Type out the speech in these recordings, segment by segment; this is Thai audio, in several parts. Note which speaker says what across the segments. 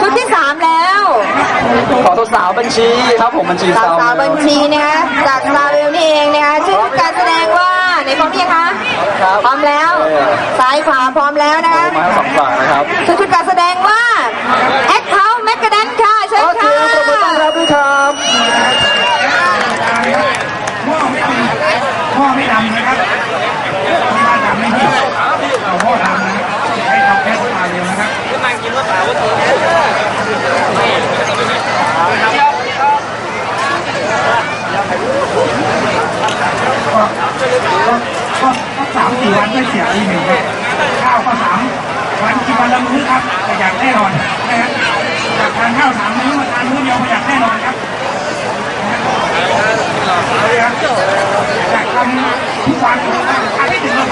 Speaker 1: ชุดที่สามแล้ว
Speaker 2: ขอสาวๆบัญชีครับผมบัญชี
Speaker 1: สาวสาวบัญชีนะคะจากซาเวลนี่เองนะคะชื่อการแสดงว่าในพร้อมยังคะ
Speaker 2: ครับ
Speaker 1: พร้อมแล้ว ซ้ายขวาพร้อมแล้วนะคะ
Speaker 2: มาทั้งสองฝั่งนะครับ
Speaker 1: ชื่อชุดการแสดงว่าแอคเคาท์แมกกาดันค่ะเชิญ
Speaker 2: โอเค
Speaker 1: ค่ะ
Speaker 2: ปรบมือต้อนรับด้วยครับ
Speaker 3: หม้อไม่ดำนะครับไม่ว่าดำไม่ดีเอาหม้อดำนะครับให้ทำแค่ตาเดียวนะครับก็ก็ก็ สามสี่วันไม่เสียอีกหนึ่งข้าวก็สามวันกินวันละมื้อครับประหยัดแน่นอนนะฮะจากทานข้าวสามมื้อมาทานมื้อเดียวประหยัดแน่นอนครับอยากทำทุกวันอาทิตย์หนึ่ง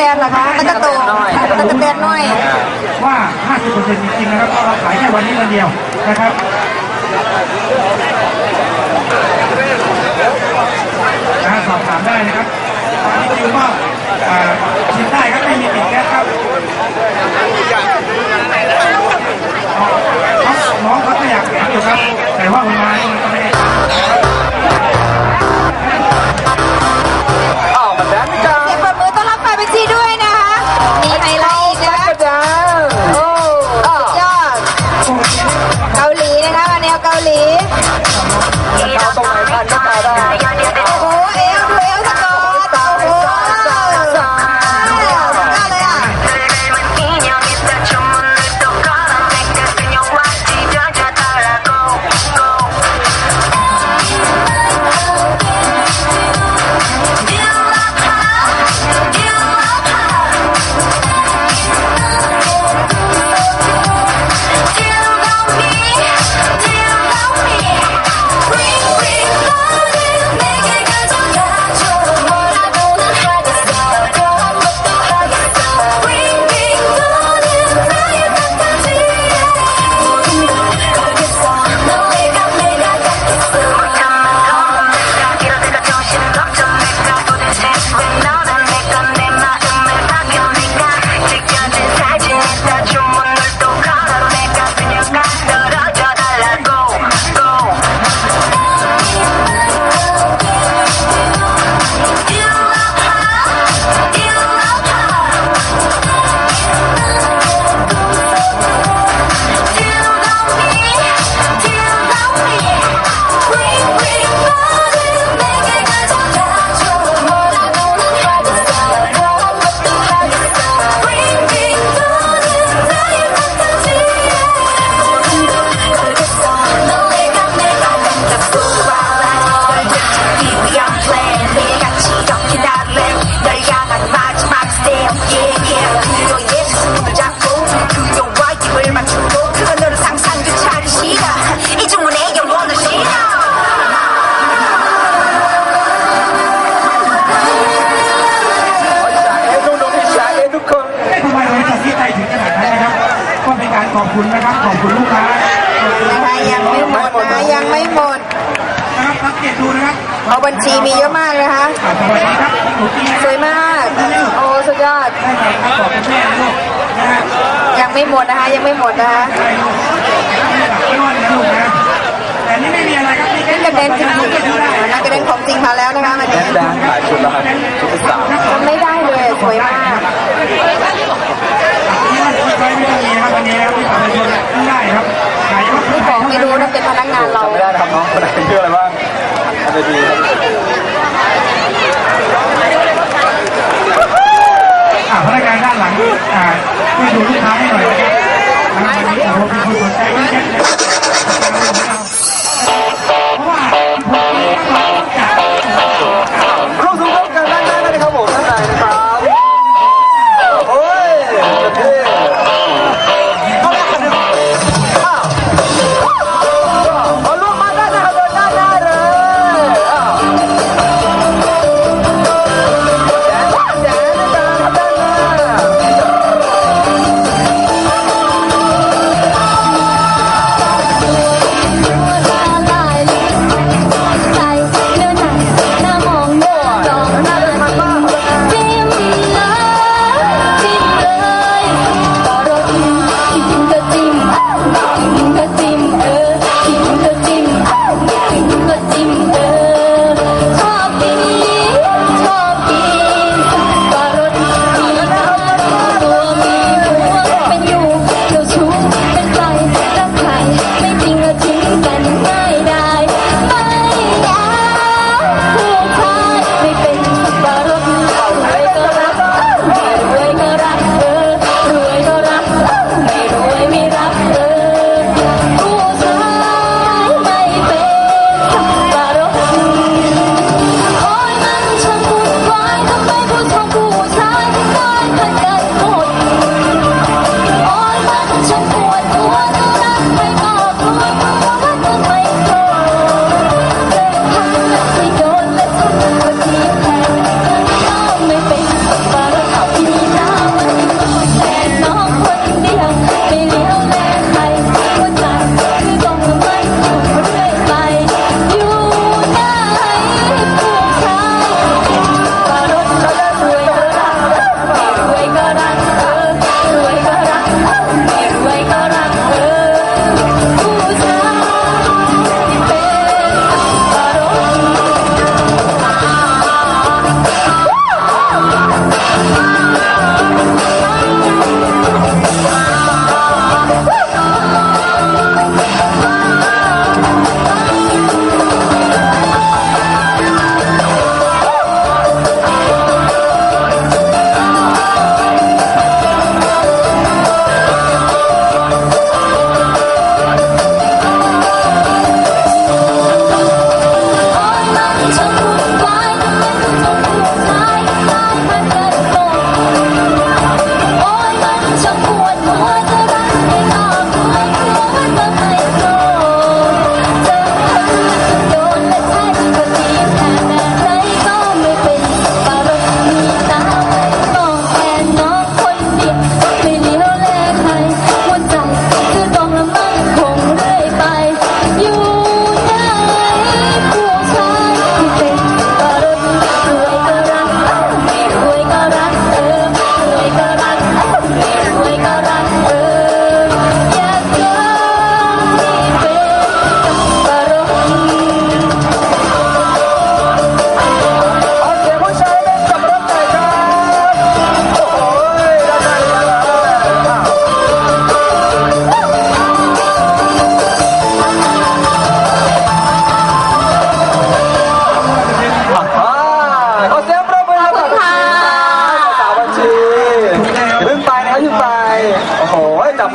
Speaker 3: แตนเหร
Speaker 4: อคะ
Speaker 5: ตะกะโตตะกะแตนน้อย
Speaker 2: ว่า 50%จริงๆนะครับ เราขายแค่วันนี้วันเดียวนะครับ Thank you. เอาบั
Speaker 5: ญชีมีเยอะ
Speaker 2: มากนะคะ สว
Speaker 5: ยมาก โอ้สุดยอด ยังไม่หมดนะคะ ยังไม่หมดนะคะ
Speaker 2: นี่กระ
Speaker 5: เด็นจริงๆนะกระเด็นของจริงมาแล้วนะคะมัน
Speaker 1: แดงขายชุดแล้วครับชุดที่สาม
Speaker 5: จำไม่ได้เลยสวยมาก
Speaker 2: นี่ข
Speaker 5: องไม่รู้นะเป็นพนักงานเรา
Speaker 1: ไม่ได้ครัำน้องคนไหนชื่ออะไรบ้าง เวทีครับ
Speaker 2: อ่าพนักงานด้านหลังอ่าช่วดูลูกค้าให้หน่อยนะครับผย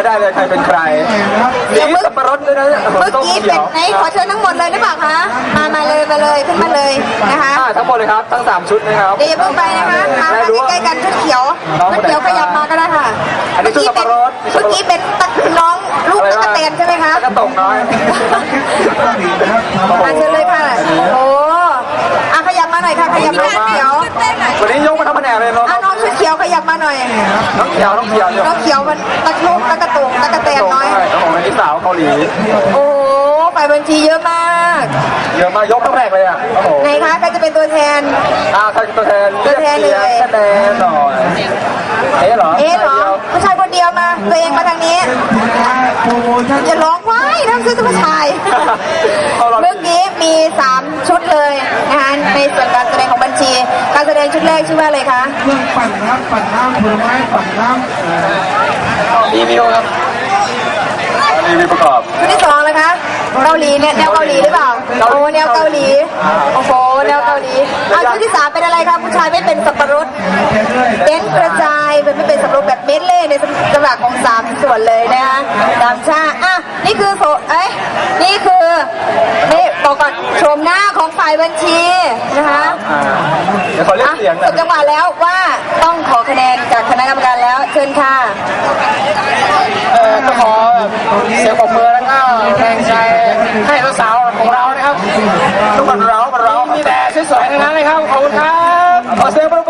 Speaker 2: ไม่ได้เลยใครเป็นใครสีสับปะรดด้วยนะ
Speaker 1: เมื่อ
Speaker 2: ต้ม
Speaker 1: กี้
Speaker 2: เขี
Speaker 1: เป็
Speaker 2: ย
Speaker 1: น
Speaker 2: ว
Speaker 1: ไหนขอเชิญทั้งหมดเลยหรือเปล่าคะ มามาเลยมาเลยขึ้นมาเลยนะคะ
Speaker 2: อ่าทั้งหมดเลยครับทั้งสามชุดนะครับ
Speaker 1: เดี๋ยวอย่าเพิ่งไปนะคะมามาใกล้ๆกันชุดเขียวชุดเขียวขยับมาก็ได้ค่ะ
Speaker 2: อันนี้ชุดสับ
Speaker 1: เป็
Speaker 2: ปะ
Speaker 1: น
Speaker 2: รด
Speaker 1: เมื่อกี้เป็นตักน้องลูกตะกะเตนใช่ไหมคะ
Speaker 2: ตะกะตกน้อย
Speaker 1: มาเชิญเลยค่ะโอ้อะขยับมาหน่อยค่ะขยับมาชุดเขียว
Speaker 2: วันนี้ยกมาทำแผนกเลยเนาะ
Speaker 1: อะน้องชุดเขียวขยับมาหน่อย
Speaker 2: น้องเขียวน้องเขียวเนี่ย
Speaker 1: น้องเขียวมันตะลุกตะกะตุงตะกะเตนน้อย
Speaker 2: ใช่ครับผมอันนี้สาวเกาหลี
Speaker 1: โอ้ฝ่ายบัญชีเยอะมาก
Speaker 2: เยอะมากยกทั้งแผนกเลยอะโอ้โห
Speaker 1: ไหนคะใครจะเป็นตัวแทน
Speaker 2: อ่าใครตัวแทน
Speaker 1: ตัวแทนเลย
Speaker 2: รีกสีงคะแนนหน่อยเอ๊ะเหรอ
Speaker 1: เอ๊ะเหรอผู้ชายคนเดียวมา ตัวเองมาทางนี้
Speaker 3: โปรโมชั่น
Speaker 1: อย่าร้องไว้น้ำซื้อผู้ชาย
Speaker 2: เอาเรา
Speaker 1: เมื่อกี้มี 3 ชุดเลยนะคะในส่วนการแสดงของบัญชี การแสดงชุดแรกชื่อว่าอะไรคะ
Speaker 3: เครื่องปั่นน้ำปั่นน้ำผลไม้ปั่นน้ำ
Speaker 2: รีวิวครับรีวิวประกอบ
Speaker 1: ชุดที่สองนะคะเกาหลีเนี่ยแนวเกาหลีหรือเปล่าโอ้แนวเกาหลีโอ้โหแนวเกาหลีอะชุดที่สามเป็นอะไรคะผู้ชายไม่เป็นสับปะรดเต้นกระจายเป็นไม่เป็นสับปะรดแบบเม็ดเล่ในจังหวะของสามส่วนเลยนะคะสามชาติอะนี่คือโซเอ้ยนี่คือนี่บอกก่อนชมหน้าของฝ่ายบัญชีนะคะ
Speaker 2: อ่าเดี๋ยวขอเรียก
Speaker 1: อะ
Speaker 2: เสียงหน่
Speaker 1: สุ
Speaker 2: อ
Speaker 1: ด
Speaker 2: ย
Speaker 1: จังหวะแล้วว่าต้องขอคะแนนจากคณะกรรมการแล้วเชิญค่ะ
Speaker 2: เออก็ขอเสียงปรบมือแล้วก็แรงใจให้สาวๆของเรานะครับทุกคนเราเรามีแต่สวยๆทั้งนั้นเลยครับขอบคุณครับขอเสียงปรบ